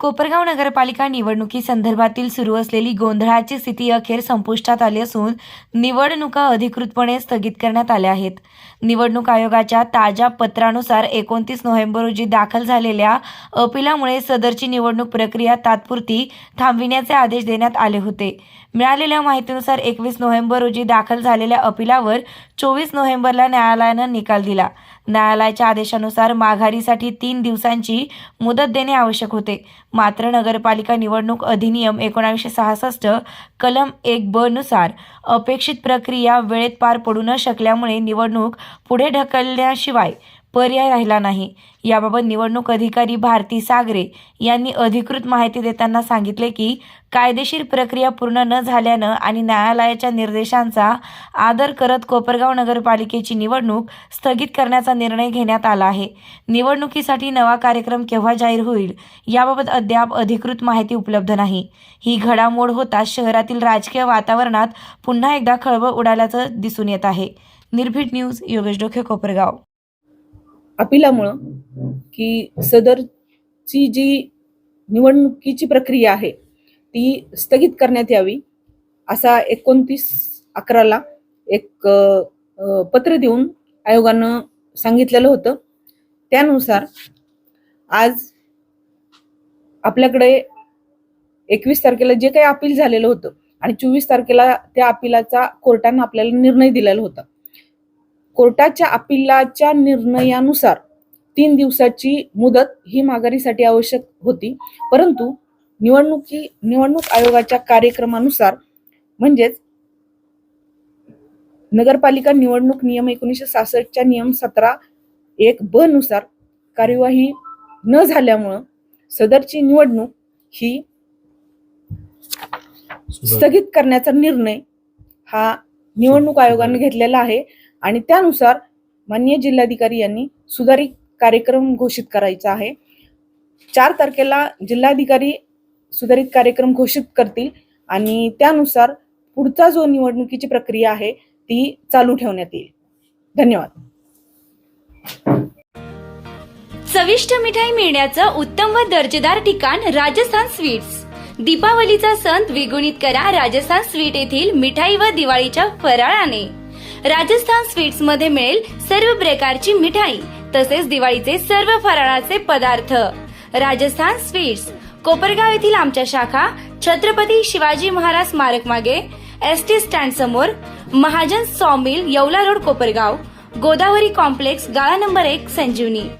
कोपरगाव नगरपालिका निवडणुकी संदर्भातील सुरू असलेली गोंधळाची स्थिती अखेर संपुष्टात आली असून निवडणुका अधिकृतपणे स्थगित करण्यात आल्या आहेत. निवडणूक आयोगाच्या ताज्या पत्रानुसार एकोणतीस नोव्हेंबर रोजी दाखल झालेल्या अपिलामुळे सदरची निवडणूक प्रक्रिया तात्पुरती थांबविण्याचे आदेश देण्यात आले होते. मिळालेल्या माहितीनुसार एकवीस नोव्हेंबर रोजी दाखल झालेल्या अपिलावर चोवीस नोव्हेंबरला न्यायालयानं निकाल दिला. न्यायालयाच्या आदेशानुसार माघारीसाठी तीन दिवसांची मुदत देणे आवश्यक होते. मात्र नगरपालिका निवडणूक अधिनियम एकोणावीसशे सहासष्ट कलम एक ब नुसार अपेक्षित प्रक्रिया वेळेत पार पडू न शकल्यामुळे निवडणूक पुढे ढकलण्याशिवाय पर्याय राहिला नाही. याबाबत निवडणूक अधिकारी भारती सागरे यांनी अधिकृत माहिती देताना सांगितले की कायदेशीर प्रक्रिया पूर्ण न झाल्यानं आणि न्यायालयाच्या निर्देशांचा आदर करत कोपरगाव नगरपालिकेची निवडणूक स्थगित करण्याचा निर्णय घेण्यात आला आहे. निवडणुकीसाठी नवा कार्यक्रम केव्हा जाहीर होईल याबाबत अद्याप अधिकृत माहिती उपलब्ध नाही. ही घडामोड होताच शहरातील राजकीय वातावरणात पुन्हा एकदा खळबळ उडाल्याचं दिसून येत आहे. निर्भीड न्यूज योगेश डोखे कोपरगाव. अपिलामुळं की सदरची जी निवडणुकीची प्रक्रिया आहे ती स्थगित करण्यात यावी असा एकोणतीस अकराला एक पत्र देऊन आयोगानं सांगितलेलं होतं. त्यानुसार आज आपल्याकडे एकवीस तारखेला जे काही अपील झालेलं होतं आणि चोवीस तारखेला त्या अपिलाचा कोर्टानं आपल्याला निर्णय दिलेला होता. कोर्टाच्या अपिलाच्या निर्णयानुसार तीन दिवसाची मुदत ही माघारीसाठी आवश्यक होती. परंतु निवडणुकी निवडणूक आयोगाच्या कार्यक्रमानुसार म्हणजेच नगरपालिका निवडणूक नियम एकोणीसशे सहासष्टच्या नियम सतरा एक ब नुसार कार्यवाही न झाल्यामुळं सदरची निवडणूक ही स्थगित करण्याचा निर्णय हा निवडणूक आयोगाने घेतलेला आहे. आणि त्यानुसार माननीय जिल्हाधिकारी यांनी सुधारित कार्यक्रम घोषित करायचा आहे. चार तारखेला जिल्हाधिकारी सुधारित कार्यक्रम घोषित करतील आणि त्यानुसार पुढचा जो निवडणुकीची प्रक्रिया आहे ती चालू ठेवण्यात येईल. धन्यवाद. चविष्ट मिठाई मिळण्याचं उत्तम व दर्जेदार ठिकाण राजस्थान स्वीट्स. दीपावलीचा सण द्विगुणित करा राजस्थान स्वीट येथील मिठाई व दिवाळीच्या फराळाने. राजस्थान स्वीट्समध्ये मिळेल सर्व प्रकारची मिठाई तसेच दिवाळीचे सर्व फराळाचे पदार्थ. राजस्थान स्वीट्स कोपरगाव येथील आमच्या शाखा छत्रपती शिवाजी महाराज स्मारक मागे एस टी स्टँड समोर Mahajan sawmill Yeola road Kopargaon Godavari complex गाळा नंबर एक संजीवनी.